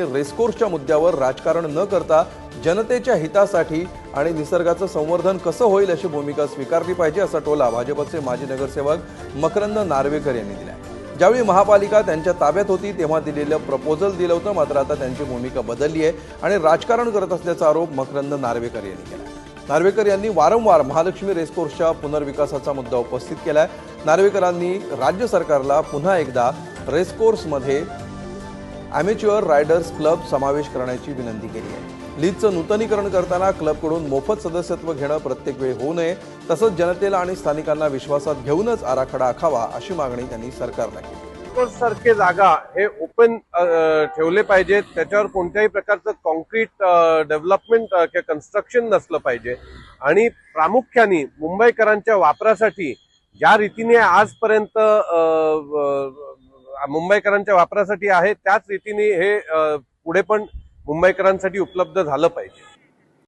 रेसकोर्सच्या मुद्द्यावर राजकारण न करता जनतेच्या हितासाठी आणि निसर्गाचं संवर्धन कसं होईल अशी भूमिका स्वीकारली पाहिजे असा टोला भाजपचे माजी नगरसेवक मकरंद नार्वेकर यांनी दिला ज्यावेळी महापालिका त्यांच्या ताब्यात होती तेव्हा दिलेलं प्रपोजल दिलं होतं मात्र आता त्यांची भूमिका बदलली आहे आणि राजकारण करत असल्याचा आरोप मकरंद नार्वेकर यांनी केला नार्वेकर यांनी वारंवार महालक्ष्मी रेसकोर्सच्या पुनर्विकासाचा मुद्दा उपस्थित केला आहे नार्वेकरांनी राज्य सरकारला पुन्हा एकदा रेसकोर्समध्ये अमेच्युअर रायडर्स क्लब समावेश करण्याची विनंती केली आहे. लीगचं नूतनीकरण करताना क्लबकडून मोफत सदस्यत्व घेणं प्रत्येक वेळी होऊ नये तसंच जनतेला आणि स्थानिकांना विश्वासात घेऊनच आराखडा आखावा अशी मागणी त्यांनी सरकारला केली. सारखे जागा हे ओपन ठेवले पाहिजेत त्याच्यावर कोणत्याही प्रकारचं कॉन्क्रीट डेव्हलपमेंट किंवा कन्स्ट्रक्शन नसलं पाहिजे. आणि प्रामुख्याने मुंबईकरांच्या वापरासाठी ज्या रीतीने आजपर्यंत मुंबईकरांच्या वापरासाठी आहे त्याच रीतीने हे पुढे पण मुंबईकरांसाठी उपलब्ध झालं पाहिजे.